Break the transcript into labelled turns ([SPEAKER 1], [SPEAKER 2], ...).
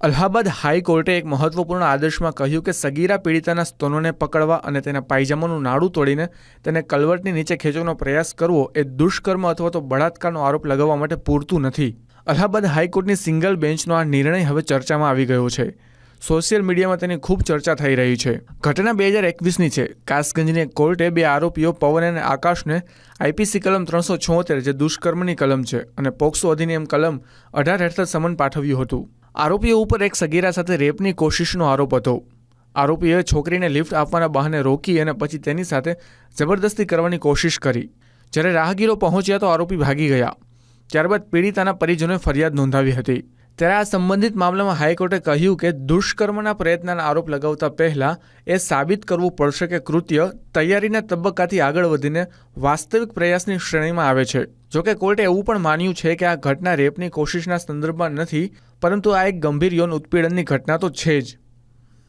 [SPEAKER 1] અલ્હાબાદ હાઈકોર્ટે એક મહત્વપૂર્ણ આદેશમાં કહ્યું કે સગીરા પીડિતાના સ્તનોને પકડવા અને તેના પાયજામાનું નાડું તોડીને તેને કલવટની નીચે ખેંચવાનો પ્રયાસ કરવો એ દુષ્કર્મ અથવા તો બળાત્કારનો આરોપ લગાવવા માટે પૂરતું નથી. અલ્હાબાદ હાઈકોર્ટની સિંગલ બેન્ચનો આ નિર્ણય હવે ચર્ચામાં આવી ગયો છે. સોશિયલ મીડિયામાં તેની ખૂબ ચર્ચા થઈ રહી છે. ઘટના બે હજાર એકવીસની છે. કાસગંજની એક કોર્ટે બે આરોપીઓ પવન અને આકાશને આઈપીસી કલમ ત્રણસો છોતેર જે દુષ્કર્મની કલમ છે અને પોક્સો અધિનિયમ કલમ અઢાર હેઠળ સમન પાઠવ્યું હતું. આરોપીઓ ઉપર એક સગીરા સાથે રેપની કોશિશનો આરોપ હતો. આરોપીએ છોકરીને લિફ્ટ આપવાના બહાને રોકી અને પછી તેની સાથે જબરદસ્તી કરવાની કોશિશ કરી. જ્યારે રાહગીરો પહોંચ્યા તો આરોપી ભાગી ગયા. ત્યારબાદ પીડિતાના પરિજનોએ ફરિયાદ નોંધાવી હતી. ત્યારે આ સંબંધિત મામલામાં હાઈકોર્ટે કહ્યું કે દુષ્કર્મના પ્રયત્નના આરોપ લગાવતા પહેલાં એ સાબિત કરવું પડશે કે કૃત્ય તૈયારીના તબક્કાથી આગળ વધીને વાસ્તવિક પ્રયાસની શ્રેણીમાં આવે છે. જોકે કોર્ટે એવું પણ માન્યું છે કે આ ઘટના રેપની કોશિશના સંદર્ભમાં નથી, પરંતુ આ એક ગંભીર યૌન ઉત્પીડનની ઘટના તો છે જ.